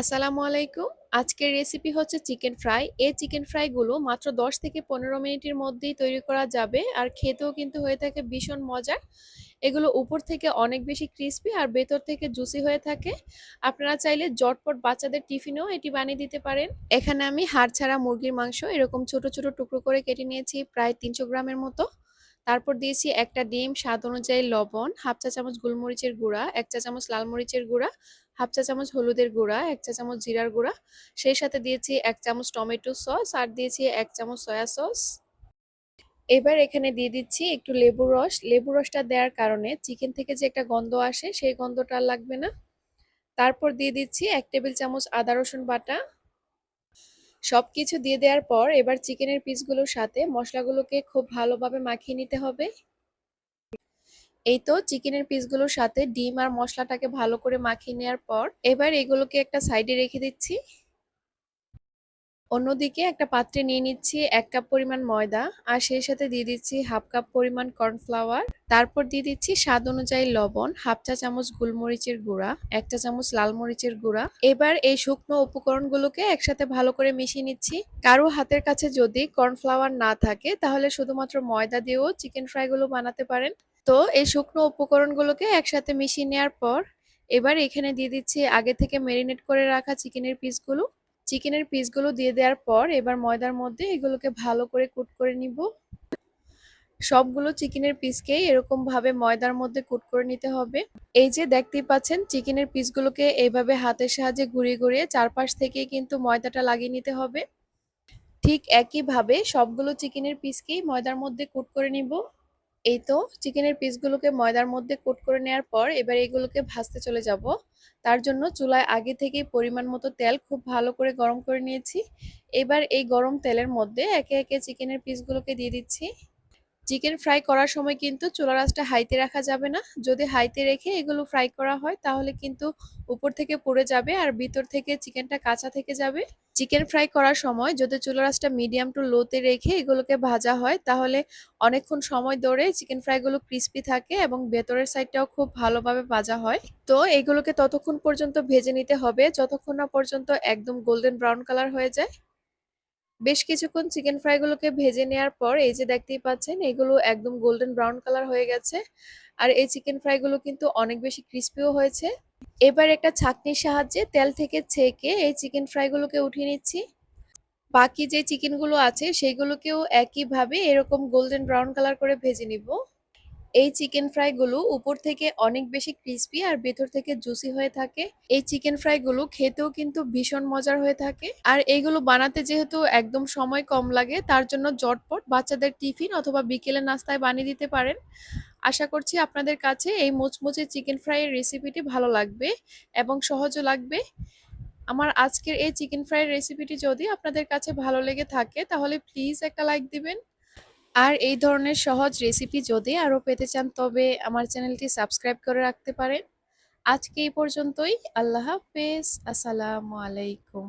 আসসালামু আলাইকুম। আজকের রেসিপি হচ্ছে চিকেন ফ্রাই। এই চিকেন ফ্রাইগুলো মাত্র ১০ থেকে ১৫ মিনিটের মধ্যেই তৈরি করা যাবে। আর খেতেও কিন্তু হয়ে থাকে ভীষণ মজার। এগুলো উপর থেকে অনেক বেশি ক্রিসপি আর ভেতর থেকে জুসি হয়ে থাকে। আপনারা চাইলে জটপট বাচ্চাদের টিফিনেও এটি বানিয়ে দিতে পারেন। এখানে আমি হাড় ছাড়া মুরগির মাংস এরকম ছোট, ছোট টুকরো করে কেটে নিয়েছি প্রায় ৩০০ গ্রামের মতো। তারপর দিয়েছি একটা ডিম, স্বাদ অনুযায়ী লবণ, হাফ চা চামচ গোলমরিচের গুঁড়া, ১ চা চামচ লাল মরিচের গুঁড়া, হাফ চা চামচ হলুদের গুঁড়া, ১ চা চামচ জিরার গুঁড়া। সেই সাথে দিয়েছি এক চামচ টমেটো সস আর দিয়েছি এক চামচ সয়া সস। এবার এখানে দিয়ে দিচ্ছি একটু লেবুর রস। লেবুর রসটা দেওয়ার কারণে চিকেন থেকে যে একটা গন্ধ আসে সেই গন্ধটা লাগবে না। তারপর দিয়ে দিচ্ছি এক টেবিল চামচ আদা রসুন বাটা। সবকিছু দিয়ে দেওয়ার পর এবার চিকেনের পিসগুলোর সাথে মশলাগুলোকে খুব ভালোভাবে মাখিয়ে নিতে হবে। এই তো চিকেনের পিসগুলোর সাথে ডিম আর মশলাটাকে ভালো করে মাখিয়ে নেওয়ার পর এবার এগুলোকে একটা সাইডে রেখে দিচ্ছি অন্যদিকে একটা পাত্রে নিয়ে নিচ্ছি এক কাপ পরিমাণ ময়দা, আর সেই সাথে দিয়ে দিচ্ছি হাফ কাপ পরিমাণ কর্নফ্লাওয়ার। তারপর দিয়ে দিচ্ছি স্বাদ অনুযায়ী লবণ, হাফ চা চামচ গোলমরিচের গুঁড়া, এক চা চামচ লাল মরিচের গুঁড়া। এবার এই শুকনো উপকরণগুলোকে একসাথে ভালো করে মিশিয়ে নিচ্ছি। কারও হাতের কাছে যদি কর্নফ্লাওয়ার না থাকে, তাহলে শুধুমাত্র ময়দা দিয়েও চিকেন ফ্রাইগুলো বানাতে পারেন। তো এই শুকনো উপকরণগুলোকে একসাথে মিশিয়ে নেওয়ার পর, এবার এখানে দিয়ে দিচ্ছি আগে থেকে ম্যারিনেট করে রাখা চিকেনের পিসগুলো। চিকেনের পিসগুলো দিয়ে দেওয়ার পর এবার ময়দার মধ্যে এগুলোকে ভালো করে কুট করে নিব। সবগুলো চিকেনের পিসকেই এরকম ভাবে ময়দার মধ্যে কুট করে নিতে হবে। এই যে দেখতেই পাচ্ছেন, চিকেনের পিসগুলোকে এইভাবে হাতের সাহায্যে ঘুরিয়ে ঘুরিয়ে চারপাশ থেকে কিন্তু ময়দাটা লাগিয়ে নিতে হবে। ঠিক একইভাবে সবগুলো চিকেনের পিসকেই ময়দার মধ্যে কুট করে নিব। এই তো চিকেনের পিসগুলোকে ময়দার মধ্যে কোট করে নেওয়ার পর এবার এগুলোকে ভাজতে চলে যাব। তার জন্য চুলায় আগে থেকেই পরিমাণ মতো তেল খুব ভালো করে গরম করে নিয়েছি। এবার এই গরম তেলের মধ্যে একে একে চিকেনের পিসগুলোকে দিয়ে দিচ্ছি। চিকেন ফ্রাই করার সময় কিন্তু চুলা রাসটা হাইতে রাখা যাবে না। যদি হাইতে রেখে এগুলো ফ্রাই করা হয়, তাহলে কিন্তু উপর থেকে পড়ে যাবে আর ভিতর থেকে চিকেনটা কাঁচা থেকে যাবে। চিকেন ফ্রাই করার সময় যদি চুলা রাসটা মিডিয়াম টু লোতে রেখে এগুলোকে ভাজা হয়, তাহলে অনেকক্ষণ সময় ধরে চিকেন ফ্রাইগুলো ক্রিস্পি থাকে এবং ভেতরের সাইডটাও খুব ভালোভাবে ভাজা হয়। তো এগুলোকে ততক্ষণ পর্যন্ত ভেজে নিতে হবে। যতক্ষণ না পর্যন্ত একদম গোল্ডেন ব্রাউন কালার হয়ে যায়। বেশ কিছুক্ষণ চিকেন ফ্রাইগুলোকে ভেজে নেওয়ার পর, এই যে দেখতেই পাচ্ছেন, এগুলো একদম গোল্ডেন ব্রাউন কালার হয়ে গেছে। আর এই চিকেন ফ্রাইগুলো কিন্তু অনেক বেশি ক্রিস্পিও হয়েছে। এবার একটা ছাঁকনির সাহায্যে তেল থেকে ছেঁকে এই চিকেন ফ্রাইগুলোকে উঠিয়ে নিচ্ছি। বাকি যে চিকেনগুলো আছে, সেইগুলোকেও একইভাবে এরকম গোল্ডেন ব্রাউন কালার করে ভেজে নিব। এই চিকেন ফ্রাইগুলো উপর থেকে অনেক বেশি ক্রিস্পি আর ভেতর থেকে জুসি হয়ে থাকে। এই চিকেন ফ্রাইগুলো খেতেও কিন্তু ভীষণ মজার হয়ে থাকে। আর এইগুলো বানাতে যেহেতু একদম সময় কম লাগে, তার জন্য জটপট বাচ্চাদের টিফিন অথবা বিকেলের নাস্তায় বানিয়ে দিতে পারেন। আশা করছি আপনাদের কাছে এই মুচমুচে চিকেন ফ্রাইয়ের রেসিপিটি ভালো লাগবে এবং সহজও লাগবে। আমার আজকের এই চিকেন ফ্রাইয়ের রেসিপিটি যদি আপনাদের কাছে ভালো লেগে থাকে, তাহলে প্লিজ একটা লাইক দিবেন। আর এই ধরনের সহজ রেসিপি যদি আরও পেতে চান, তবে আমার চ্যানেলটি সাবস্ক্রাইব করে রাখতে পারেন। আজকে এই পর্যন্তই। আল্লাহ হাফেজ। আসসালামু আলাইকুম।